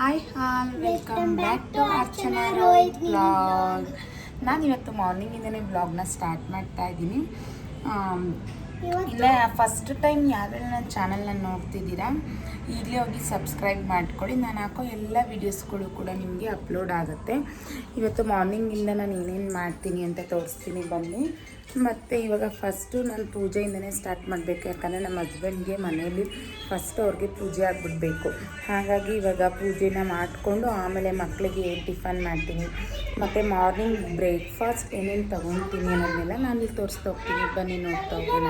Hi all welcome back to Archana Rohit blog ನಾನು ಇವತ್ತು ಮಾರ್ನಿಂಗಿಂದನೇ ಬ್ಲಾಗ್ನ ಸ್ಟಾರ್ಟ್ ಮಾಡ್ತಾ ಇದ್ದೀನಿ. ಇಲ್ಲ ಫಸ್ಟ್ ಟೈಮ್ ಯಾರೆಲ್ಲ ನನ್ನ ಚಾನಲ್ನ ನೋಡ್ತಿದ್ದೀರಾ? ಈಗಲೇ ಹೋಗಿ ಸಬ್ಸ್ಕ್ರೈಬ್ ಮಾಡ್ಕೊಳ್ಳಿ. ನಾನು ಹಾಕೋ ಎಲ್ಲ ವೀಡಿಯೋಸ್ಗಳು ಕೂಡ ನಿಮಗೆ ಅಪ್ಲೋಡ್ ಆಗುತ್ತೆ. ಇವತ್ತು ಮಾರ್ನಿಂಗಿಂದ ನಾನು ಏನೇನು ಮಾಡ್ತೀನಿ ಅಂತ ತೋರಿಸ್ತೀನಿ ಬನ್ನಿ. ಮತ್ತು ಇವಾಗ ಫಸ್ಟು ನಾನು ಪೂಜೆಯಿಂದನೇ ಸ್ಟಾರ್ಟ್ ಮಾಡಬೇಕು. ಯಾಕಂದರೆ ನಮ್ಮ ಹಸ್ಬೆಂಡ್ಗೆ ಮನೆಯಲ್ಲಿ ಫಸ್ಟ್ ಅವ್ರಿಗೆ ಪೂಜೆ ಆಗಿಬಿಡ್ಬೇಕು. ಹಾಗಾಗಿ ಇವಾಗ ಪೂಜೆನ ಮಾಡಿಕೊಂಡು ಆಮೇಲೆ ಮಕ್ಕಳಿಗೆ ಟಿಫನ್ ಮಾಡ್ತೀನಿ. ಮತ್ತು ಮಾರ್ನಿಂಗ್ ಬ್ರೇಕ್ಫಾಸ್ಟ್ ಏನೇನು ತೊಗೊತೀನಿ ಅನ್ನೋದನ್ನೆಲ್ಲ ನಾನು ಇಲ್ಲಿ ತೋರಿಸ್ತಾ ಹೋಗ್ತೀನಿ. ಬನ್ನಿ ನೋಡ್ತಾ ಹೋಗೋಣ.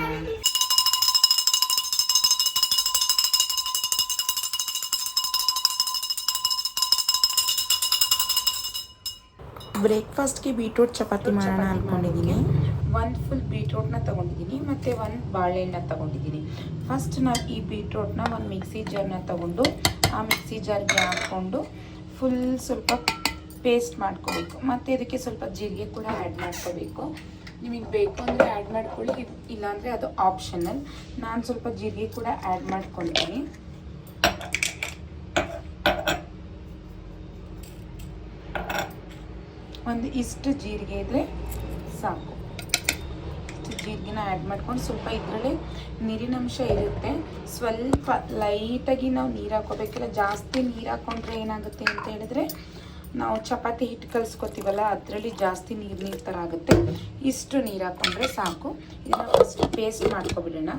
ಬ್ರೇಕ್ಫಾಸ್ಟ್ಗೆ ಬೀಟ್ರೂಟ್ ಚಪಾತಿ ಮಾಡೋಣ ಅಂದ್ಕೊಂಡಿದ್ದೀನಿ ಒಂದು ಫುಲ್ ಬೀಟ್ರೂಟ್ನ ತೊಗೊಂಡಿದ್ದೀನಿ ಮತ್ತು ಒಂದು ಬಾಳೆಹಣ್ಣ ತೊಗೊಂಡಿದ್ದೀನಿ ಫಸ್ಟ್ ನಾವು ಈ ಬೀಟ್ರೂಟ್ನ ಒಂದು ಮಿಕ್ಸಿ ಜಾರ್ನ ತೊಗೊಂಡು ಆ ಮಿಕ್ಸಿ ಜಾರ್ಗೆ ಹಾಕ್ಕೊಂಡು ಫುಲ್ ಸ್ವಲ್ಪ ಪೇಸ್ಟ್ ಮಾಡ್ಕೋಬೇಕು. ಮತ್ತು ಇದಕ್ಕೆ ಸ್ವಲ್ಪ ಜೀರಿಗೆ ಕೂಡ ಆ್ಯಡ್ ಮಾಡ್ಕೋಬೇಕು. ನಿಮಗೆ ಬೇಕು ಅಂದರೆ ಆ್ಯಡ್ ಮಾಡ್ಕೊಳ್ಳಿ ಇಲ್ಲಾಂದರೆ ಅದು ಆಪ್ಷನಲ್ ನಾನು ಸ್ವಲ್ಪ ಜೀರಿಗೆ ಕೂಡ ಆ್ಯಡ್ ಮಾಡ್ಕೊತೀನಿ ಒಂದು ಇಷ್ಟು ಜೀರಿಗೆ ಇದ್ದರೆ ಸಾಕು. ಜೀರಿಗೆನ ಆ್ಯಡ್ ಮಾಡ್ಕೊಂಡು ಸ್ವಲ್ಪ ಇದರಲ್ಲಿ ನೀರಿನಂಶ ಇರುತ್ತೆ. ಸ್ವಲ್ಪ ಲೈಟಾಗಿ ನಾವು ನೀರು ಹಾಕೋಬೇಕಿಲ್ಲ ಜಾಸ್ತಿ ನೀರು ಹಾಕ್ಕೊಂಡ್ರೆ ಏನಾಗುತ್ತೆ ಅಂತ ಹೇಳಿದ್ರೆ ನಾವು ಚಪಾತಿ ಹಿಟ್ಟು ಕಲಿಸ್ಕೊತೀವಲ್ಲ, ಅದರಲ್ಲಿ ಜಾಸ್ತಿ ನೀರು ನೀರು ಥರ ಆಗುತ್ತೆ. ಇಷ್ಟು ನೀರು ಹಾಕ್ಕೊಂಡ್ರೆ ಸಾಕು. ಇದನ್ನು ಫಸ್ಟ್ ಪೇಸ್ಟ್ ಮಾಡ್ಕೊಬಿಡೋಣ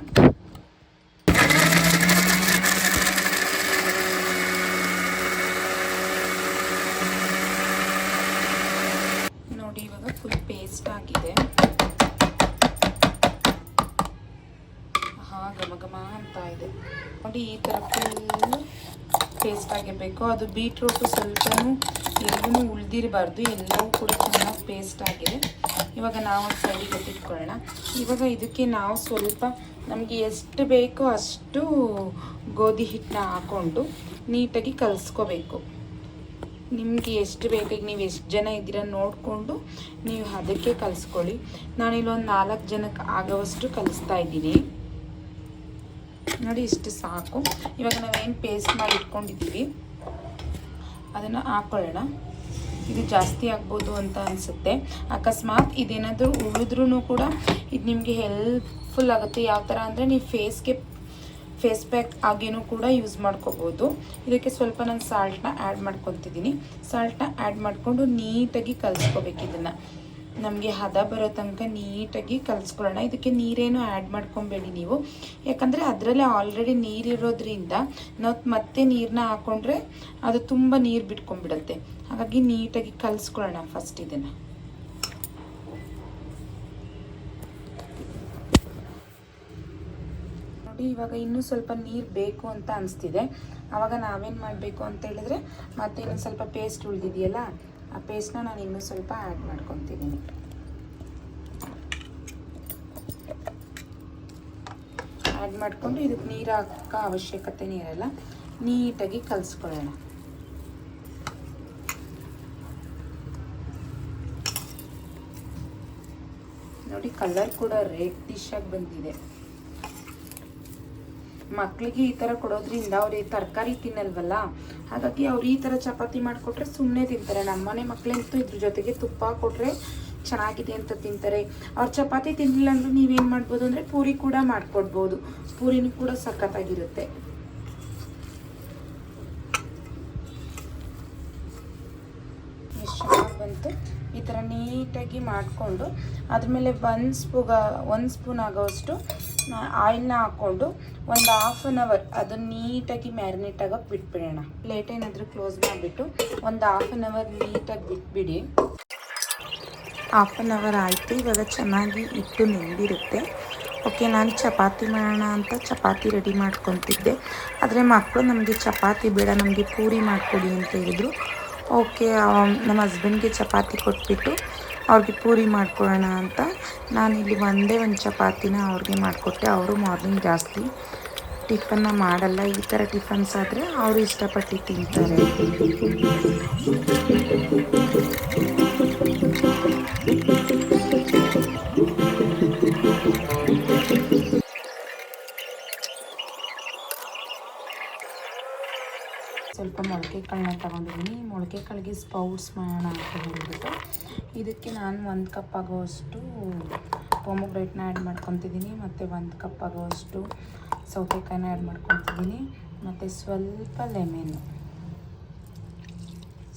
ನೋಡಿ ಇವಾಗ ಫುಲ್ ಪೇಸ್ಟ್ ಆಗಿದೆ ಹಾ ಘಮ ಘಮ ಅಂತ ಇದೆ ನೋಡಿ ಈ ಥರ ಫುಲ್ ಪೇಸ್ಟ್ ಆಗಿರಬೇಕು ಅದು ಬೀಟ್ರೂಟು ಸ್ವಲ್ಪನೂ ಎಲ್ಲೂ ಉಳಿದಿರಬಾರ್ದು. ಎಲ್ಲವೂ ಕೂಡ ಚೆನ್ನಾಗಿ ಪೇಸ್ಟ್ ಆಗಿದೆ ಇವಾಗ ನಾವು ಒಂದು ಸೈಡಿಗೆ ಎತ್ತಿಟ್ಕೊಳ್ಳೋಣ ಇವಾಗ ಇದಕ್ಕೆ ನಾವು ಸ್ವಲ್ಪ ನಮಗೆ ಎಷ್ಟು ಬೇಕೋ ಅಷ್ಟು ಗೋಧಿ ಹಿಟ್ಟನ್ನ ಹಾಕ್ಕೊಂಡು ನೀಟಾಗಿ ಕಲಿಸ್ಕೋಬೇಕು. ನಿಮಗೆ ಎಷ್ಟು ಬೇಕಾಗಿ ನೀವು ಎಷ್ಟು ಜನ ಇದ್ದೀರಾ ನೋಡಿಕೊಂಡು ನೀವು ಅದಕ್ಕೆ ಕಲಿಸ್ಕೊಳ್ಳಿ. ನಾನಿಲ್ಲೊಂದು ನಾಲ್ಕು ಜನಕ್ಕೆ ಆಗೋವಷ್ಟು ಕಲಿಸ್ತಾ ಇದ್ದೀನಿ. ನೋಡಿ ಇಷ್ಟು ಸಾಕು. ಇವಾಗ ನಾವೇನು ಪೇಸ್ಟ್ ಮಾಡಿ ಇಟ್ಕೊಂಡಿದ್ದೀವಿ. ಅದನ್ನು ಹಾಕ್ಕೊಳ್ಳೋಣ ಇದು ಜಾಸ್ತಿ ಆಗ್ಬೋದು ಅಂತ ಅನಿಸುತ್ತೆ. ಅಕಸ್ಮಾತ್ ಇದೇನಾದರೂ ಉಳಿದ್ರೂ ಕೂಡ ಇದು ನಿಮಗೆ ಹೆಲ್ಪ್ಫುಲ್ ಆಗುತ್ತೆ. ಯಾವ ಥರ ಅಂದರೆ ನೀವು ಫೇಸ್ಗೆ ಫೇಸ್ ಪ್ಯಾಕ್ ಆಗೇನೂ ಕೂಡ ಯೂಸ್ ಮಾಡ್ಕೋಬೋದು. ಇದಕ್ಕೆ ಸ್ವಲ್ಪ ನಾನು ಸಾಲ್ಟನ್ನ ಆ್ಯಡ್ ಮಾಡ್ಕೊತಿದ್ದೀನಿ. ಸಾಲ್ಟನ್ನ ಆ್ಯಡ್ ಮಾಡಿಕೊಂಡು ನೀಟಾಗಿ ಕಲಿಸ್ಕೋಬೇಕು ಇದನ್ನು. ನಮಗೆ ಹದ ಬರೋ ತನಕ ನೀಟಾಗಿ ಕಲಿಸ್ಕೊಳ್ಳೋಣ. ಇದಕ್ಕೆ ನೀರೇನು ಆ್ಯಡ್ ಮಾಡ್ಕೊಬೇಡಿ ನೀವು. ಯಾಕಂದರೆ ಅದರಲ್ಲೇ ಆಲ್ರೆಡಿ ನೀರಿರೋದ್ರಿಂದ ನಾವು ಮತ್ತೆ ನೀರನ್ನ ಹಾಕ್ಕೊಂಡ್ರೆ ಅದು ತುಂಬ ನೀರು ಬಿಟ್ಕೊಂಡ್ಬಿಡುತ್ತೆ. ಹಾಗಾಗಿ ನೀಟಾಗಿ ಕಲಿಸ್ಕೊಳ್ಳೋಣ ಫಸ್ಟ್ ಇದನ್ನು. ನೋಡಿ, ಇವಾಗ ಇನ್ನೂ ಸ್ವಲ್ಪ ನೀರು ಬೇಕು ಅಂತ ಅನಿಸ್ತಿದೆ. ಆವಾಗ ನಾವೇನು ಮಾಡಬೇಕು ಅಂತ ಹೇಳಿದ್ರೆ ಮತ್ತೆ ಇನ್ನೊಂದು ಸ್ವಲ್ಪ ಪೇಸ್ಟ್ ಉಳಿದಿದೆಯಲ್ಲ? ಆ ಪೇಸ್ಟ್ನ ನಾನು ಇನ್ನೂ ಸ್ವಲ್ಪ ಆ್ಯಡ್ ಮಾಡ್ಕೊತಿದ್ದೀನಿ ಆ್ಯಡ್ ಮಾಡಿಕೊಂಡು ಇದಕ್ಕೆ ನೀರು ಹಾಕೋ ಅವಶ್ಯಕತೆನೇ ಇರಲ್ಲ, ನೀಟಾಗಿ ಕಲಿಸ್ಕೊಳ್ಳೋಣ. ನೋಡಿ ಕಲರ್ ಕೂಡ ರೆಡ್ ಡಿಶ್ ಆಗಿ ಬಂದಿದೆ. ಮಕ್ಕಳಿಗೆ ಈ ಥರ ಕೊಡೋದ್ರಿಂದ ಅವ್ರು ಈ ತರಕಾರಿ ತಿನ್ನಲ್ವಲ್ಲ? ಹಾಗಾಗಿ ಅವ್ರು ಈ ಥರ ಚಪಾತಿ ಮಾಡಿಕೊಟ್ರೆ ಸುಮ್ಮನೆ ತಿಂತಾರೆ. ನಮ್ಮನೆ ಮಕ್ಕಳಂತೂ ಇದ್ರ ಜೊತೆಗೆ ತುಪ್ಪ ಕೊಟ್ಟರೆ ಚೆನ್ನಾಗಿದೆ ಅಂತ ತಿಂತಾರೆ. ಅವ್ರು ಚಪಾತಿ ತಿನ್ನಲಿಲ್ಲ ಅಂದ್ರೆ ನೀವೇನು ಮಾಡ್ಬೋದು ಅಂದರೆ ಪೂರಿ ಕೂಡ ಮಾಡಿಕೊಡ್ಬೋದು. ಪೂರಿನೂ ಕೂಡ ಸಖತ್ತಾಗಿರುತ್ತೆ. ಬಂತು. ಈ ಥರ ನೀಟಾಗಿ ಮಾಡಿಕೊಂಡು ಅದ್ರ ಮೇಲೆ ಒಂದು ಸ್ಪೂಗ, ಒಂದು ಸ್ಪೂನ್ ಆಗೋವಷ್ಟು ಆಯಿಲ್ನ ಹಾಕ್ಕೊಂಡು ಒಂದು ಹಾಫ್ ಆನ್ ಅವರ್ ಅದನ್ನು ನೀಟಾಗಿ ಮ್ಯಾರಿನೇಟ್ ಆಗೋಕೆ ಬಿಟ್ಬಿಡೋಣ. ಪ್ಲೇಟ್ ಏನಾದರೂ ಕ್ಲೋಸ್ ಮಾಡಿಬಿಟ್ಟು ಒಂದು ಹಾಫ್ ಆನ್ ಅವರ್ ನೀಟಾಗಿ ಬಿಟ್ಬಿಡಿ. ಹಾಫ್ ಆನ್ ಅವರ್ ಆಯಿತು, ಇವಾಗ ಚೆನ್ನಾಗಿ ಇಟ್ಟು ನೆಂದಿರುತ್ತೆ. ಓಕೆ ನಾನು ಚಪಾತಿ ಮಾಡೋಣ ಅಂತ ಚಪಾತಿ ರೆಡಿ ಮಾಡ್ಕೊತಿದ್ದೆ. ಆದರೆ ಮಕ್ಕಳು ನಮಗೆ ಚಪಾತಿ ಬೇಡ, ನಮಗೆ ಪೂರಿ ಮಾಡಿಕೊಡಿ ಅಂತ ಹೇಳಿದರು. ಓಕೆ ನಮ್ಮ ಹಸ್ಬೆಂಡ್ಗೆ ಚಪಾತಿ ಕೊಟ್ಬಿಟ್ಟು ಅವ್ರಿಗೆ ಪೂರಿ ಮಾಡ್ಕೊಳ್ಳೋಣ ಅಂತ. ನಾನಿಲ್ಲಿ ಒಂದೇ ಒಂದು ಚಪಾತಿನ ಅವ್ರಿಗೆ ಮಾಡಿಕೊಟ್ಟೆ ಅವರು ಮಾರ್ನಿಂಗ್ ಜಾಸ್ತಿ ಟಿಫನ್ನ ಮಾಡಲ್ಲ. ಈ ಥರ ಟಿಫನ್ಸ್ ಆದರೆ ಅವರು ಇಷ್ಟಪಟ್ಟು ತಿಂತಾರೆ. ಸ್ವಲ್ಪ ಮೊಳಕೆ ಕಾಳನ್ನ ತೊಗೊಂಡಿದ್ದೀನಿ. ಮೊಳಕೆ ಕಾಳಿಗೆ ಸ್ಪೌಟ್ಸ್ ಮಾಡೋಣ ಅಂತ ಹೇಳಿಬಿಟ್ಟು ಇದಕ್ಕೆ ನಾನು ಒಂದು ಕಪ್ ಆಗೋಷ್ಟು ಪೊಮೊಗ್ರೇಟ್ನ ಆ್ಯಡ್ ಮಾಡ್ಕೊತಿದ್ದೀನಿ ಮತ್ತು ಒಂದು ಕಪ್ ಆಗೋಷ್ಟು ಸೌತೆಕಾಯಿನ ಆ್ಯಡ್ ಮಾಡ್ಕೊತಿದ್ದೀನಿ ಮತ್ತು ಸ್ವಲ್ಪ ಲೆಮೆನ್.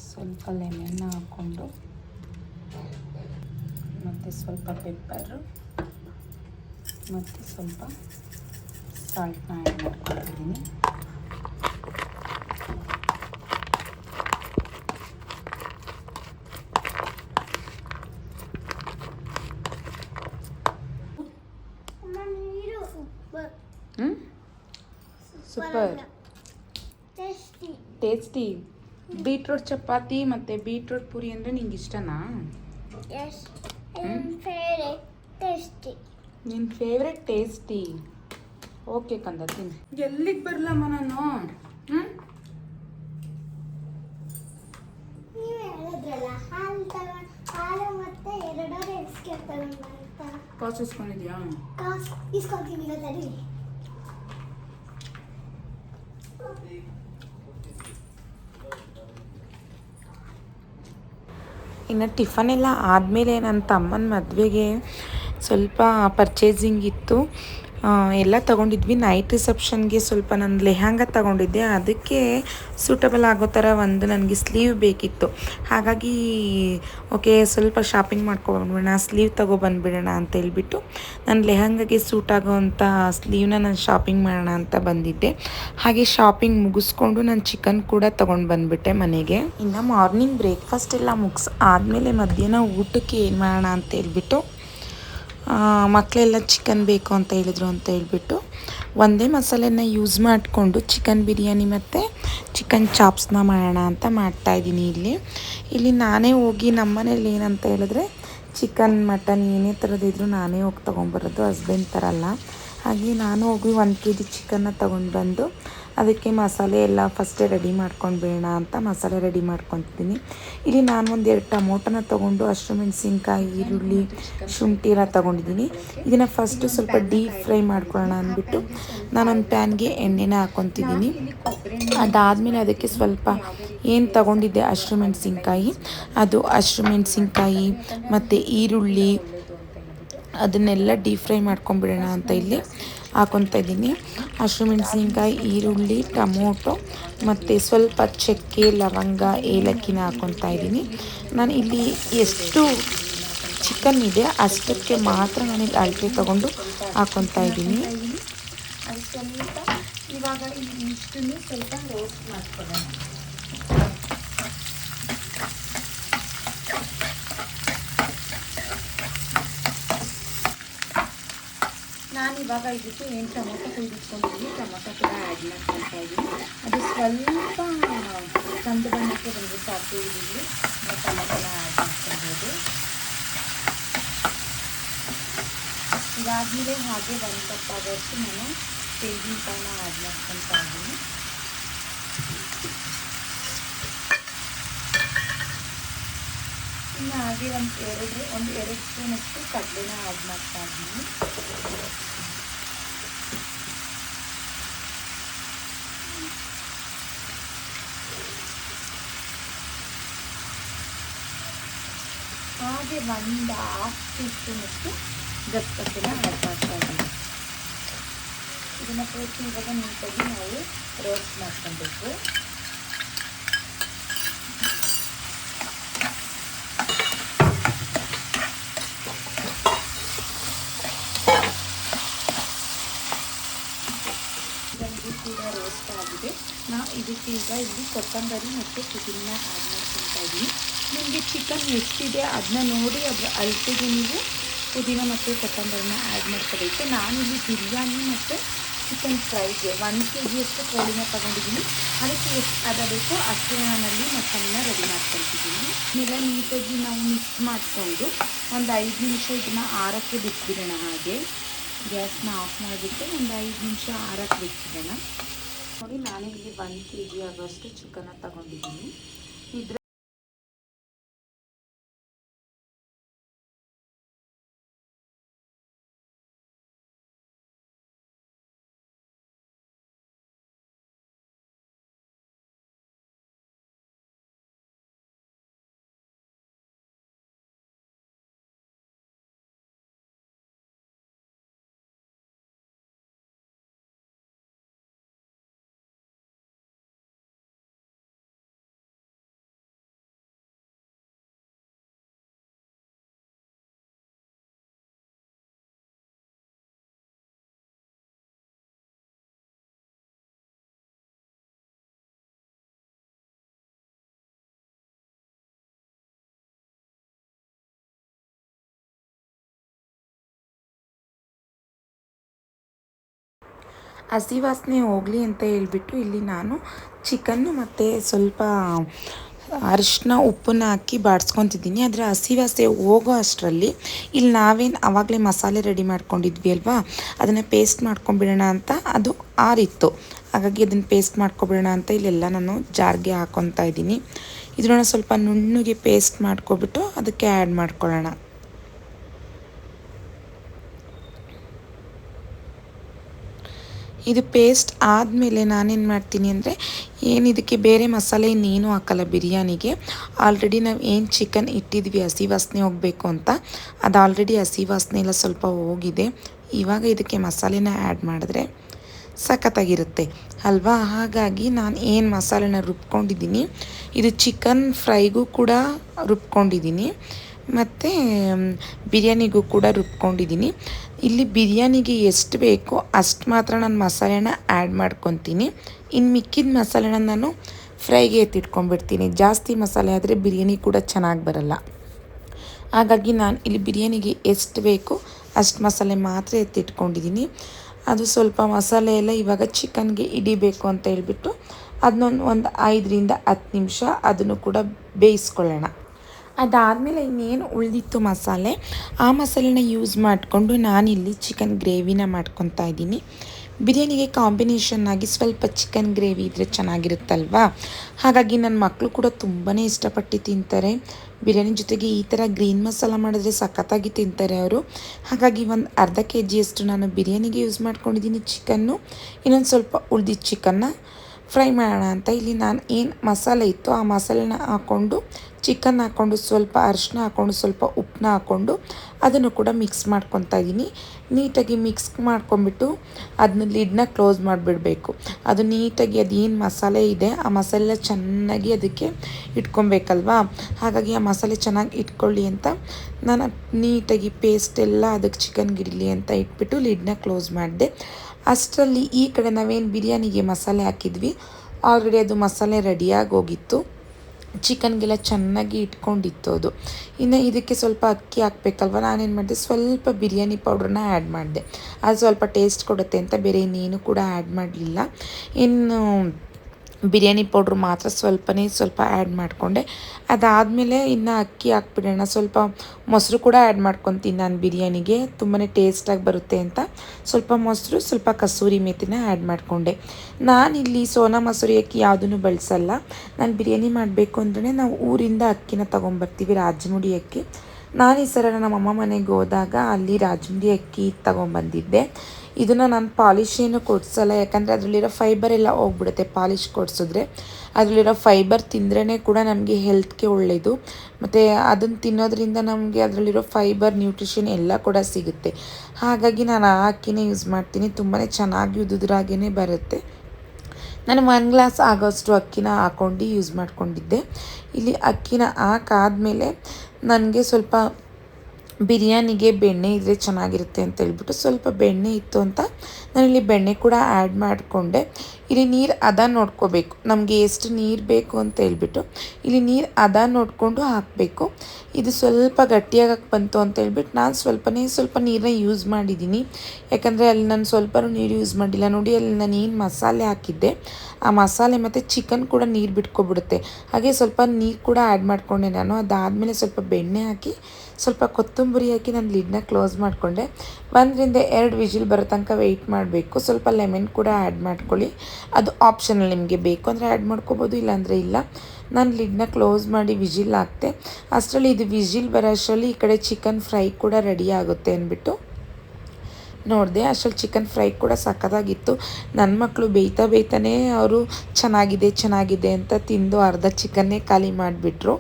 ಸ್ವಲ್ಪ ಲೆಮೆನ್ನ ಹಾಕ್ಕೊಂಡು ಮತ್ತು ಸ್ವಲ್ಪ ಪೆಪ್ಪರು ಮತ್ತು ಸ್ವಲ್ಪ ಸಾಲ್ಟ್ನ ಆ್ಯಡ್ ಮಾಡ್ಕೊತಿದ್ದೀನಿ ಹ್ಞೂ super tasty tasty beetroot chapati ಮತ್ತು ಬೀಟ್ರೂಟ್ ಪೂರಿ ಅಂದರೆ ನಿಂಗೆ ಇಷ್ಟನಾ? ನಿನ್ನ ಫೇವ್ರೆಟ್ ಟೇಸ್ಟಿ ಓಕೆ ಕಂದ ತಿನ್ನಿ ಎಲ್ಲಿಗೆ ಬರಲಮ್ಮ ನಾನು ಹ್ಞೂ ಕಾಸು ಇಸ್ಕೊಂಡಿದ್ಯಾ? ಇಸ್ಕೊತೀನಿ ಇನ್ನು ಟಿಫನ್ ಎಲ್ಲ ಆದಮೇಲೆ ನನ್ನ ತಮ್ಮನ ಮದುವೆಗೆ ಸ್ವಲ್ಪ ಪರ್ಚೇಸಿಂಗ್ ಇತ್ತು. ಎಲ್ಲ ತೊಗೊಂಡಿದ್ವಿ. ನೈಟ್ ರಿಸೆಪ್ಷನ್ಗೆ ಸ್ವಲ್ಪ ನಾನು ಲೆಹಾಂಗ ತೊಗೊಂಡಿದ್ದೆ. ಅದಕ್ಕೆ ಸೂಟಬಲ್ ಆಗೋ ಥರ ಒಂದು ನನಗೆ ಸ್ಲೀವ್ ಬೇಕಿತ್ತು. ಹಾಗಾಗಿ, ಓಕೆ, ಸ್ವಲ್ಪ ಶಾಪಿಂಗ್ ಮಾಡ್ಕೊಬಂದ್ಬಿಡೋಣ ಸ್ಲೀವ್ ತೊಗೊಬಂದ್ಬಿಡೋಣ ಅಂತ ಹೇಳ್ಬಿಟ್ಟು ನಾನು ಲೆಹಂಗಾಗೆ ಸೂಟ್ ಆಗೋವಂಥ ಸ್ಲೀವ್ನ ನಾನು ಶಾಪಿಂಗ್ ಮಾಡೋಣ ಅಂತ ಬಂದಿದ್ದೆ. ಹಾಗೆ ಶಾಪಿಂಗ್ ಮುಗಿಸ್ಕೊಂಡು ನಾನು ಚಿಕನ್ ಕೂಡ ತೊಗೊಂಡು ಬಂದುಬಿಟ್ಟೆ ಮನೆಗೆ. ಇನ್ನು ಮಾರ್ನಿಂಗ್ ಬ್ರೇಕ್ಫಾಸ್ಟ್ ಎಲ್ಲ ಮುಗಿಸ್ ಆದಮೇಲೆ ಮಧ್ಯಾಹ್ನ ಊಟಕ್ಕೆ ಏನು ಮಾಡೋಣ ಅಂತ ಹೇಳ್ಬಿಟ್ಟು ಮಕ್ಕಳೆಲ್ಲ ಚಿಕನ್ ಬೇಕು ಅಂತ ಹೇಳಿದ್ರು ಅಂತ ಹೇಳ್ಬಿಟ್ಟು ಒಂದೇ ಮಸಾಲೆನ ಯೂಸ್ ಮಾಡಿಕೊಂಡು ಚಿಕನ್ ಬಿರಿಯಾನಿ ಮತ್ತು ಚಿಕನ್ ಚಾಪ್ಸ್ನ ಮಾಡೋಣ ಅಂತ ಮಾಡ್ತಾಯಿದ್ದೀನಿ ಇಲ್ಲಿ. ಇಲ್ಲಿ ನಾನೇ ಹೋಗಿ ನಮ್ಮನೇಲಿ ಏನಂತ ಹೇಳಿದ್ರೆ ಚಿಕನ್ ಮಟನ್ ಏನೇ ಥರದಿದ್ರು ನಾನೇ ಹೋಗಿ ತೊಗೊಂಬರೋದು ಹಸ್ಬೆಂಡ್ ತರಲ್ಲ. ಹಾಗೆ ನಾನು ಹೋಗಿ ಒಂದು ಕೆ ಜಿ ಚಿಕನ್ನ ತೊಗೊಂಡು ಬಂದು ಅದಕ್ಕೆ ಮಸಾಲೆ ಎಲ್ಲ ಫಸ್ಟೇ ರೆಡಿ ಮಾಡ್ಕೊಂಡು ಬೇಡ ಅಂತ ಮಸಾಲೆ ರೆಡಿ ಮಾಡ್ಕೊತೀನಿ ಇಲ್ಲಿ ನಾನು ಒಂದು ಎರಡು ಟೊಮೊಟೊನ ತೊಗೊಂಡು ಹಸಿಮೆಣ್ಸಿನ್ಕಾಯಿ ಈರುಳ್ಳಿ, ಶುಂಠಿ ಎಲ್ಲ ತೊಗೊಂಡಿದ್ದೀನಿ. ಇದನ್ನು ಫಸ್ಟು ಸ್ವಲ್ಪ ಡೀಪ್ ಫ್ರೈ ಮಾಡ್ಕೊಳ್ಳೋಣ ಅಂದ್ಬಿಟ್ಟು ನಾನೊಂದು ಪ್ಯಾನ್ಗೆ ಎಣ್ಣೆನ ಹಾಕೊತಿದ್ದೀನಿ. ಅದಾದಮೇಲೆ ಅದಕ್ಕೆ ಸ್ವಲ್ಪ ಏನು ತಗೊಂಡಿದ್ದೆ ಹಸಿಮೆಣ್ಸಿನ್ಕಾಯಿ ಅದು ಹಸಿರು ಮೆಣಸಿನ್ಕಾಯಿ ಮತ್ತು ಈರುಳ್ಳಿ ಅದನ್ನೆಲ್ಲ ಡೀಪ್ ಫ್ರೈ ಮಾಡ್ಕೊಂಬಿಡೋಣ ಅಂತ ಇಲ್ಲಿ ಹಾಕೊತಾ ಇದ್ದೀನಿ. ಹಸಿಮೆಣಸಿನ್ಕಾಯಿ ಈರುಳ್ಳಿ, ಟೊಮೊಟೊ ಮತ್ತು ಸ್ವಲ್ಪ ಚಕ್ಕೆ, ಲವಂಗ, ಏಲಕ್ಕಿನ ಹಾಕೊತಾ ಇದ್ದೀನಿ. ನಾನು ಇಲ್ಲಿ ಎಷ್ಟು ಚಿಕನ್ ಇದೆ ಅಷ್ಟಕ್ಕೆ ಮಾತ್ರ ನನಗೆ ಅಳತೆ ತೊಗೊಂಡು ಹಾಕೊತಾ ಇದ್ದೀನಿ. ಇವಾಗ ಇಷ್ಟನ್ನು ಸ್ವಲ್ಪ ರೋಸ್ಟ್ ಮಾಡ್ಕೊಳ್ಳೋಣ ನಾನು ಇವಾಗ ಇದಕ್ಕೆ ಏನು ಟೊಮೊಟೊ ಕುಯ್ದಿಟ್ಕೊಂಡಿದ್ದೀನಿ ಟೊಮೊಟೊ ಕೂಡ ಆ್ಯಡ್ ಮಾಡ್ಕೊಳ್ತಾ ಇದ್ದೀನಿ ಅದು ಸ್ವಲ್ಪ ಕಂದು ಬಣ್ಣಕ್ಕೆ ಬಂದು ಸಾಕು ಇದೀವಿ ಟೊಮೊಟೊನ ಆ್ಯಡ್ ಮಾಡ್ಕೊಬೋದು ಇದಾದಮೇಲೆ ಹಾಗೆ ಒಂದು ಕಪ್ ಆಗೋಷ್ಟು ನಾನು ತೆಂಗಿನಕಾಯಿನ ಆ್ಯಡ್ ಮಾಡ್ಕೊತಾ ಇದ್ದೀನಿ ಇನ್ನು ಹಾಗೆ ಒಂದು ಎರಡು ಒಂದು ಎರಡು ಸ್ಪೂನಷ್ಟು ಕಡಲೆನ ಆ್ಯಡ್ ಮಾಡ್ತಾ ಇದ್ದೀನಿ ಹಾಗೆ ಒಂದು ಹಾಫ್ ಟೀ ಸ್ಪೂನಷ್ಟು ಗಸಗಸೆನ ಆ್ಯಡ್ ಮಾಡ್ತಾ ಇದ್ದೀನಿ ಇದನ್ನ ಪೂರ್ತಿ ಇವಾಗ ನೀಟಾಗಿ ನಾವು ರೋಸ್ಟ್ ಮಾಡ್ಕೊಬೇಕು. ಕೂಡ ರೋಸ್ಟ್ ಆಗಿದೆ. ನಾವು ಇದಕ್ಕೆ ಈಗ ಇಲ್ಲಿ ಕೊತ್ತಂಬರಿ ಮತ್ತು ಪುದೀನ ಆ್ಯಡ್ ಮಾಡ್ಕೊತಾ ಇದ್ದೀನಿ ನಿಮಗೆ ಚಿಕನ್ ಎಷ್ಟಿದೆ ಅದನ್ನ ನೋಡಿ ಅದರ ಅಳತೆಗೆ ನೀವು ಪುದೀನ ಮತ್ತು ಕೊತ್ತಂಬರಿನ ಆ್ಯಡ್ ಮಾಡ್ಕೋಬೇಕು ಇಲ್ಲಿ ಬಿರಿಯಾನಿ ಮತ್ತು ಚಿಕನ್ ಫ್ರೈಗೆ ಒನ್ ಕೆ ಜಿಯಷ್ಟು ಕೋಳಿನ ತೊಗೊಂಡಿದ್ದೀನಿ. ಅದಕ್ಕೆ ಎಷ್ಟು ಅದ ಬೇಕೋ ಅಷ್ಟು ನಾನಲ್ಲಿ ಮಟನ್ನ ರೆಡಿ ಮಾಡ್ಕೊಳ್ತಿದ್ದೀನಿ. ಇದನ್ನೆಲ್ಲ ನೀಟಾಗಿ ನಾವು ಮಿಕ್ಸ್ ಮಾಡಿಕೊಂಡು ಒಂದು ಐದು ನಿಮಿಷ ಇದನ್ನು ಆರಕ್ಕೆ ಬಿಟ್ಬಿಡೋಣ ಹಾಗೆ. ಗ್ಯಾಸ್ನ ಆಫ್ ಮಾಡಿಬಿಟ್ಟು ಒಂದು ಐದು ನಿಮಿಷ ಆರಕ್ಕೆ ಬಿಟ್ಬಿಡೋಣ. ನೋಡಿ ನಾನು ಇಲ್ಲಿ ಒನ್ ಕೆ ಜಿ ಆಗೋಷ್ಟು ಚಿಕನ್ನ ತಗೊಂಡಿದ್ದೀನಿ. ಇದ್ರ ಹಸಿ ವಾಸನೆ ಹೋಗಲಿ ಅಂತ ಹೇಳ್ಬಿಟ್ಟು ಇಲ್ಲಿ ನಾನು ಚಿಕನ್ನು ಮತ್ತು ಸ್ವಲ್ಪ ಅರಿಶಿನ ಉಪ್ಪನ್ನ ಹಾಕಿ ಬಾಡಿಸ್ಕೊತಿದ್ದೀನಿ. ಆದರೆ ಹಸಿ ವಾಸನೆ ಹೋಗೋ ಅಷ್ಟರಲ್ಲಿ ಇಲ್ಲಿ ನಾವೇನು ಆವಾಗಲೇ ಮಸಾಲೆ ರೆಡಿ ಮಾಡ್ಕೊಂಡಿದ್ವಿ ಅಲ್ವಾ? ಅದನ್ನು ಪೇಸ್ಟ್ ಮಾಡ್ಕೊಂಬಿಡೋಣ ಅಂತ ಅದು ಆರಿತ್ತು. ಹಾಗಾಗಿ ಅದನ್ನು ಪೇಸ್ಟ್ ಮಾಡ್ಕೊಬಿಡೋಣ ಅಂತ ಇಲ್ಲೆಲ್ಲ ನಾನು ಜಾರ್ಗೆ ಹಾಕೊತಾ ಇದ್ದೀನಿ. ಇದನ್ನ ಸ್ವಲ್ಪ ನುಣ್ಣಗೆ ಪೇಸ್ಟ್ ಮಾಡ್ಕೊಬಿಟ್ಟು ಅದಕ್ಕೆ ಆ್ಯಡ್ ಮಾಡ್ಕೊಳ್ಳೋಣ. ಇದು ಪೇಸ್ಟ್ ಆದಮೇಲೆ ನಾನೇನು ಮಾಡ್ತೀನಿ ಅಂದರೆ ಏನು ಇದಕ್ಕೆ ಬೇರೆ ಮಸಾಲೆ ಇನ್ನೇನು ಹಾಕಲ್ಲ ಬಿರಿಯಾನಿಗೆ. ಆಲ್ರೆಡಿ ನಾವು ಏನು ಚಿಕನ್ ಇಟ್ಟಿದ್ವಿ, ಹಸಿ ವಾಸನೆ ಹೋಗಬೇಕು ಅಂತ. ಅದು ಆಲ್ರೆಡಿ ಹಸಿ ವಾಸನೆ ಎಲ್ಲ ಸ್ವಲ್ಪ ಹೋಗಿದೆ. ಇವಾಗ ಇದಕ್ಕೆ ಮಸಾಲೆನ ಆ್ಯಡ್ ಮಾಡಿದ್ರೆ ಸಖತ್ತಾಗಿರುತ್ತೆ. ಅಲ್ವಾ? ಹಾಗಾಗಿ ನಾನು ಏನು ಮಸಾಲೆನ ರುಬ್ಕೊಂಡಿದ್ದೀನಿ, ಇದು ಚಿಕನ್ ಫ್ರೈಗೂ ಕೂಡ ರುಬ್ಕೊಂಡಿದ್ದೀನಿ. ಮತ್ತು ಬಿರಿಯಾನಿಗೂ ಕೂಡ ರುಬ್ಕೊಂಡಿದ್ದೀನಿ. ಇಲ್ಲಿ ಬಿರಿಯಾನಿಗೆ ಎಷ್ಟು ಬೇಕೋ ಅಷ್ಟು ಮಾತ್ರ ನಾನು ಮಸಾಲೆನ ಆ್ಯಡ್ ಮಾಡ್ಕೊತೀನಿ. ಇನ್ನು ಮಿಕ್ಕಿದ ಮಸಾಲೆನ ನಾನು ಫ್ರೈಗೆ ಎತ್ತಿಟ್ಕೊಂಡ್ಬಿಡ್ತೀನಿ. ಜಾಸ್ತಿ ಮಸಾಲೆ ಆದರೆ ಬಿರಿಯಾನಿ ಕೂಡ ಚೆನ್ನಾಗಿ ಬರಲ್ಲ. ಹಾಗಾಗಿ ನಾನು ಇಲ್ಲಿ ಬಿರಿಯಾನಿಗೆ ಎಷ್ಟು ಬೇಕೋ ಅಷ್ಟು ಮಸಾಲೆ ಮಾತ್ರ ಎತ್ತಿಟ್ಕೊಂಡಿದ್ದೀನಿ ಅದು ಸ್ವಲ್ಪ ಮಸಾಲೆ ಎಲ್ಲ ಇವಾಗ ಚಿಕನ್ಗೆ ಹಿಡಿಬೇಕು ಅಂತ ಹೇಳ್ಬಿಟ್ಟು ಅದನ್ನೊಂದು ಒಂದು ಐದರಿಂದ ಹತ್ತು ನಿಮಿಷ ಅದನ್ನು ಕೂಡ ಬೇಯಿಸ್ಕೊಳ್ಳೋಣ. ಅದಾದಮೇಲೆ ಇನ್ನೇನು ಉಳಿದಿತ್ತು ಮಸಾಲೆ, ಆ ಮಸಾಲೆನ ಯೂಸ್ ಮಾಡಿಕೊಂಡು ನಾನಿಲ್ಲಿ ಚಿಕನ್ ಗ್ರೇವಿನ ಮಾಡ್ಕೊತಾ ಇದ್ದೀನಿ. ಬಿರಿಯಾನಿಗೆ ಕಾಂಬಿನೇಷನ್ ಆಗಿ ಸ್ವಲ್ಪ ಚಿಕನ್ ಗ್ರೇವಿ ಇದ್ದರೆ ಚೆನ್ನಾಗಿರುತ್ತಲ್ವಾ? ಹಾಗಾಗಿ ನನ್ನ ಮಕ್ಕಳು ಕೂಡ ತುಂಬಾ ಇಷ್ಟಪಟ್ಟು ತಿಂತಾರೆ. ಬಿರಿಯಾನಿ ಜೊತೆಗೆ ಈ ಥರ ಗ್ರೀನ್ ಮಸಾಲ ಮಾಡಿದ್ರೆ ಸಖತ್ತಾಗಿ ತಿಂತಾರೆ ಅವರು. ಹಾಗಾಗಿ ಒಂದು ಅರ್ಧ ಕೆ ಜಿಯಷ್ಟು ನಾನು ಬಿರಿಯಾನಿಗೆ ಯೂಸ್ ಮಾಡ್ಕೊಂಡಿದ್ದೀನಿ ಚಿಕನ್ನು ಇನ್ನೊಂದು ಸ್ವಲ್ಪ ಉಳಿದಿದ್ದ ಚಿಕನ್ನ ಫ್ರೈ ಮಾಡೋಣ ಅಂತ ಇಲ್ಲಿ ನಾನು ಏನು ಮಸಾಲೆ ಇತ್ತು ಆ ಮಸಾಲೆನ ಹಾಕ್ಕೊಂಡು ಚಿಕನ್ ಹಾಕ್ಕೊಂಡು ಸ್ವಲ್ಪ ಅರಿಶಿನ ಹಾಕ್ಕೊಂಡು ಸ್ವಲ್ಪ ಉಪ್ಪನ್ನ ಹಾಕ್ಕೊಂಡು ಅದನ್ನು ಕೂಡ ಮಿಕ್ಸ್ ಮಾಡ್ಕೊತಾ ಇದ್ದೀನಿ ನೀಟಾಗಿ ಮಿಕ್ಸ್ ಮಾಡ್ಕೊಂಬಿಟ್ಟು ಅದನ್ನ ಲಿಡ್ನ ಕ್ಲೋಸ್ ಮಾಡಿಬಿಡಬೇಕು. ಅದು ನೀಟಾಗಿ ಅದೇನು ಮಸಾಲೆ ಇದೆ, ಆ ಮಸಾಲೆ ಚೆನ್ನಾಗಿ ಅದಕ್ಕೆ ಇಟ್ಕೊಬೇಕಲ್ವಾ ಹಾಗಾಗಿ ಆ ಮಸಾಲೆ ಚೆನ್ನಾಗಿ ಇಟ್ಕೊಳ್ಳಿ ಅಂತ ನಾನು ನೀಟಾಗಿ ಪೇಸ್ಟ್ ಎಲ್ಲ ಅದಕ್ಕೆ ಚಿಕನ್ ಗಿಡಲಿ ಅಂತ ಇಟ್ಬಿಟ್ಟು ಲಿಡ್ನ ಕ್ಲೋಸ್ ಮಾಡಿದೆ. ಅಷ್ಟರಲ್ಲಿ ಈ ಕಡೆ ನಾವೇನು ಬಿರಿಯಾನಿಗೆ ಮಸಾಲೆ ಹಾಕಿದ್ವಿ, ಆಲ್ರೆಡಿ ಅದು ಮಸಾಲೆ ರೆಡಿಯಾಗಿ ಹೋಗಿತ್ತು. ಚಿಕನ್ಗೆಲ್ಲ ಚೆನ್ನಾಗಿ ಇಟ್ಕೊಂಡಿತ್ತು ಅದು ಇನ್ನು ಇದಕ್ಕೆ ಸ್ವಲ್ಪ ಅಕ್ಕಿ ಹಾಕ್ಬೇಕಲ್ವ? ನಾನೇನು ಮಾಡಿದೆ, ಸ್ವಲ್ಪ ಬಿರಿಯಾನಿ ಪೌಡ್ರನ್ನ ಆ್ಯಡ್ ಮಾಡಿದೆ. ಅದು ಸ್ವಲ್ಪ ಟೇಸ್ಟ್ ಕೊಡುತ್ತೆ ಅಂತ ಬೇರೆ ಇನ್ನೇನು ಕೂಡ ಆ್ಯಡ್ ಮಾಡಲಿಲ್ಲ. ಇನ್ನು ಬಿರಿಯಾನಿ ಪೌಡ್ರ್ ಮಾತ್ರ ಸ್ವಲ್ಪನೇ ಸ್ವಲ್ಪ ಆ್ಯಡ್ ಮಾಡಿಕೊಂಡೆ. ಅದಾದಮೇಲೆ ಇನ್ನು ಅಕ್ಕಿ ಹಾಕ್ಬಿಡೋಣ. ಸ್ವಲ್ಪ ಮೊಸರು ಕೂಡ ಆ್ಯಡ್ ಮಾಡ್ಕೊತೀನಿ ನಾನು ಬಿರಿಯಾನಿಗೆ. ತುಂಬಾ ಟೇಸ್ಟಾಗಿ ಬರುತ್ತೆ ಅಂತ. ಸ್ವಲ್ಪ ಮೊಸರು, ಸ್ವಲ್ಪ ಕಸೂರಿ ಮೇಥಿನ ಆ್ಯಡ್ ಮಾಡಿಕೊಂಡೆ. ನಾನಿಲ್ಲಿ ಸೋನಾ ಮಸೂರಿ ಅಕ್ಕಿ ಯಾವುದನ್ನು ಬಳಸಲ್ಲ. ನಾನು ಬಿರಿಯಾನಿ ಮಾಡಬೇಕು ಅಂದ್ರೆ ನಾವು ಊರಿಂದ ಅಕ್ಕಿನ ತೊಗೊಂಬರ್ತೀವಿ ರಾಜಮುಡಿ ಅಕ್ಕಿ. ನಾನು ಈ ಸರ ನಮ್ಮ ಅಮ್ಮ ಮನೆಗೆ ಹೋದಾಗ ಅಲ್ಲಿ ರಾಜಮುಡಿ ಅಕ್ಕಿ ತೊಗೊಂಬಂದಿದ್ದೆ. ಇದನ್ನು ನಾನು ಪಾಲಿಶ್ ಏನು ಕೊಡಿಸಲ್ಲ, ಯಾಕಂದರೆ ಅದರಲ್ಲಿರೋ ಫೈಬರ್ ಎಲ್ಲ ಹೋಗ್ಬಿಡುತ್ತೆ ಪಾಲಿಶ್ ಕೊಡಿಸಿದ್ರೆ. ಅದರಲ್ಲಿರೋ ಫೈಬರ್ ತಿಂದ್ರೇ ಕೂಡ ನಮಗೆ ಹೆಲ್ತ್ಗೆ ಒಳ್ಳೆಯದು ಮತ್ತು ಅದನ್ನು ತಿನ್ನೋದ್ರಿಂದ ನಮಗೆ ಅದರಲ್ಲಿರೋ ಫೈಬರ್ ನ್ಯೂಟ್ರಿಷನ್ ಎಲ್ಲ ಕೂಡ ಸಿಗುತ್ತೆ. ಹಾಗಾಗಿ ನಾನು ಆ ಅಕ್ಕಿನೇ ಯೂಸ್ ಮಾಡ್ತೀನಿ. ತುಂಬಾ ಚೆನ್ನಾಗಿ ಉದುದ್ರಾಗೇ ಬರುತ್ತೆ. ನಾನು ಒನ್ ಗ್ಲಾಸ್ ಆಗೋಷ್ಟು ಅಕ್ಕಿನ ಹಾಕ್ಕೊಂಡು ಯೂಸ್ ಮಾಡ್ಕೊಂಡಿದ್ದೆ. ಇಲ್ಲಿ ಅಕ್ಕಿನ ಹಾಕಾದ್ಮೇಲೆ ನನಗೆ ಸ್ವಲ್ಪ ಬಿರಿಯಾನಿಗೆ ಬೆಣ್ಣೆ ಇದ್ದರೆ ಚೆನ್ನಾಗಿರುತ್ತೆ ಅಂತ ಹೇಳ್ಬಿಟ್ಟು ಸ್ವಲ್ಪ ಬೆಣ್ಣೆ ಇತ್ತು ಅಂತ ನಾನಿಲ್ಲಿ ಬೆಣ್ಣೆ ಕೂಡ ಆ್ಯಡ್ ಮಾಡಿಕೊಂಡೆ. ಇಲ್ಲಿ ನೀರು ಅದ ನೋಡ್ಕೋಬೇಕು. ನಮಗೆ ಎಷ್ಟು ನೀರು ಬೇಕು ಅಂತ ಹೇಳ್ಬಿಟ್ಟು ಇಲ್ಲಿ ನೀರು ಅದ ನೋಡಿಕೊಂಡು ಹಾಕಬೇಕು. ಇದು ಸ್ವಲ್ಪ ಗಟ್ಟಿಯಾಗಕ್ಕೆ ಬಂತು ಅಂತ ಹೇಳ್ಬಿಟ್ಟು ನಾನು ಸ್ವಲ್ಪನೇ ಸ್ವಲ್ಪ ನೀರನ್ನ ಯೂಸ್ ಮಾಡಿದ್ದೀನಿ ಯಾಕಂದರೆ ಅಲ್ಲಿ ನಾನು ಸ್ವಲ್ಪ ನೀರು ಯೂಸ್ ಮಾಡಿಲ್ಲ. ನೋಡಿ, ಅಲ್ಲಿ ನಾನು ಏನು ಮಸಾಲೆ ಹಾಕಿದ್ದೆ, ಆ ಮಸಾಲೆ ಮತ್ತು ಚಿಕನ್ ಕೂಡ ನೀರು ಬಿಟ್ಕೊಬಿಡುತ್ತೆ. ಹಾಗೆ ಸ್ವಲ್ಪ ನೀರು ಕೂಡ ಆ್ಯಡ್ ಮಾಡಿಕೊಂಡೆ ನಾನು. ಅದಾದಮೇಲೆ ಸ್ವಲ್ಪ ಬೆಣ್ಣೆ ಹಾಕಿ, ಸ್ವಲ್ಪ ಕೊತ್ತಂಬರಿ ಹಾಕಿ ನಾನು ಲಿಡ್ನ ಕ್ಲೋಸ್ ಮಾಡಿಕೊಂಡೆ. ಒಂದರಿಂದ ಎರಡು ವಿಜಿಲ್ ಬರೋ ತನಕ ವೆಯ್ಟ್ ಮಾಡಬೇಕು. ಸ್ವಲ್ಪ ಲೆಮನ್ ಕೂಡ ಆ್ಯಡ್ ಮಾಡ್ಕೊಳ್ಳಿ. ಅದು ಆಪ್ಷನಲ್ ನಿಮಗೆ ಬೇಕು ಅಂದರೆ ಆ್ಯಡ್ ಮಾಡ್ಕೋಬೋದು, ಇಲ್ಲಾಂದರೆ ಇಲ್ಲ. ನಾನು ಲಿಡ್ನ ಕ್ಲೋಸ್ ಮಾಡಿ ವಿಜಿಲ್ ಹಾಕ್ತೆ. ಅಷ್ಟರಲ್ಲಿ ಇದು ವಿಜಿಲ್ ಬರೋ ಅಷ್ಟರಲ್ಲಿ ಈ ಕಡೆ ಚಿಕನ್ ಫ್ರೈ ಕೂಡ ರೆಡಿ ಆಗುತ್ತೆ ಅಂದ್ಬಿಟ್ಟು. ನೋಡಿದೆ, ಅಷ್ಟರಲ್ಲಿ ಚಿಕನ್ ಫ್ರೈ ಕೂಡ ಸಖತ್ತಾಗಿತ್ತು ನನ್ನ ಮಕ್ಕಳು ಬೇಯ್ತಾ ಬೇಯ್ತಾನೆ ಅವರು ಚೆನ್ನಾಗಿದೆ ಚೆನ್ನಾಗಿದೆ ಅಂತ ತಿಂದು ಅರ್ಧ ಚಿಕನ್ನೇ ಖಾಲಿ ಮಾಡಿಬಿಟ್ರು.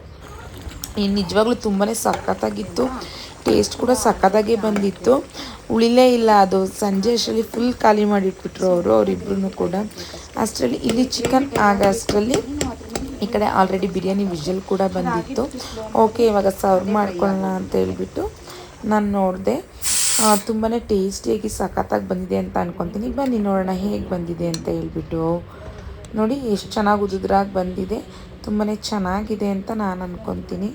ನಿಜವಾಗ್ಲೂ ತುಂಬಾ ಸಖತ್ತಾಗಿತ್ತು ಟೇಸ್ಟ್ ಕೂಡ ಸಖತ್ತಾಗೇ ಬಂದಿತ್ತು. ಉಳಿಲೇ ಇಲ್ಲ. ಅದು ಸಂಜೆ ಅಷ್ಟರಲ್ಲಿ ಫುಲ್ ಖಾಲಿ ಮಾಡಿಟ್ಬಿಟ್ರು ಅವರು ಅವರಿಬ್ರು ಕೂಡ. ಅಷ್ಟರಲ್ಲಿ ಇಲ್ಲಿ ಚಿಕನ್ ಆಗ ಅಷ್ಟರಲ್ಲಿ ಈ ಕಡೆ ಆಲ್ರೆಡಿ ಬಿರಿಯಾನಿ ವಿಷಲ್ ಕೂಡ ಬಂದಿತ್ತು. ಓಕೆ ಇವಾಗ ಸರ್ವ್ ಮಾಡ್ಕೊಳ್ಳೋಣ ಅಂತ ಹೇಳ್ಬಿಟ್ಟು ನಾನು ನೋಡಿದೆ. ತುಂಬಾ ಟೇಸ್ಟಿಯಾಗಿ ಸಖತ್ತಾಗಿ ಬಂದಿದೆ ಅಂತ ಅನ್ಕೊತೀನಿ. ಬನ್ನಿ ನೋಡೋಣ ಹೇಗೆ ಬಂದಿದೆ ಅಂತ ಹೇಳ್ಬಿಟ್ಟು. ನೋಡಿ, ಎಷ್ಟು ಚೆನ್ನಾಗಿ ಉದುದ್ರಾಗಿ ಬಂದಿದೆ. ತುಂಬಾ ಚೆನ್ನಾಗಿದೆ ಅಂತ ನಾನು ಅನ್ಕೊತೀನಿ.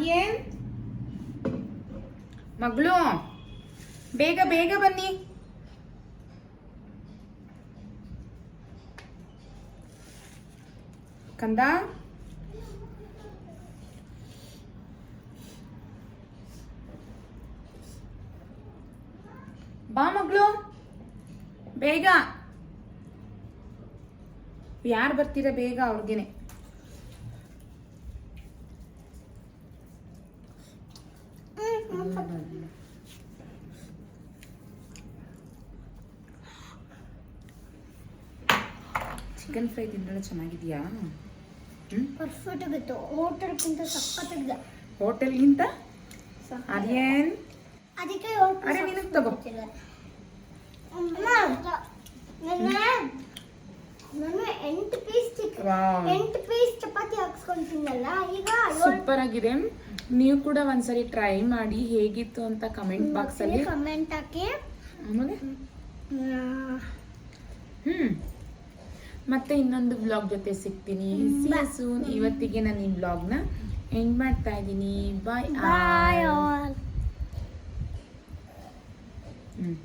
ಆದ್ಯೇನ್ ಮಗಳು ಬೇಗ ಬೇಗ ಬನ್ನಿ. ಕಂದ? ಬಾ ಮಗಳು ಬೇಗ. ಯಾರು ಬರ್ತೀರಾ ಬೇಗ ಅವ್ರಿಗೇನೆ. ಚಿಕನ್ ಫ್ರೈ ತಿಂದ್ರೆ ಚೆನ್ನಾಗಿದೆಯಾ? ಪರ್ಫೆಕ್ಟ್ ಆಗಿತ್ತು. ಹೋಟೆಲ್ಗಿಂತ ಸಖತ್ತಾಗಿದೆ ಹೋಟೆಲ್ಗಿಂತ ಅದೇನ್ ಅದಕ್ಕೆ ಅರೆ ನಿನಗ್ ತಗೋ. ನಾನು ಎಂಟು ಪೀಸ್ ಚಿಕನ್ ಎಂಟು ಪೀಸ್ ಚಪಾತಿ ಹಾಕ್ಸ್ಕೊಂತೀನಲ್ಲ ಈಗ ಸೂಪರ್ ಆಗಿದೆ. ನೀವು ಕೂಡ ಒಂದ್ಸರಿ ಟ್ರೈ ಮಾಡಿ ಹೇಗಿತ್ತು ಅಂತ ಕಮೆಂಟ್ ಬಾಕ್ಸ್ ಅಲ್ಲಿ. ಕಮೆಂಟ್ ಹಾಕಿ. ಆಮೇಲೆ? ಹ್ಮ್, ಹ್ಮ್ ಮತ್ತೆ ಇನ್ನೊಂದು ಬ್ಲಾಗ್ ಜೊತೆ ಸಿಗ್ತೀನಿ. ಸೂನ್ ಇವತ್ತಿಗೆ ನಾನು ಈ ಬ್ಲಾಗ್ನ ಎಂಡ್ ಮಾಡ್ತಾ ಇದ್ದೀನಿ. ಬಾಯ್ Bye ಹ್ಞೂ ಹ್ಮ್.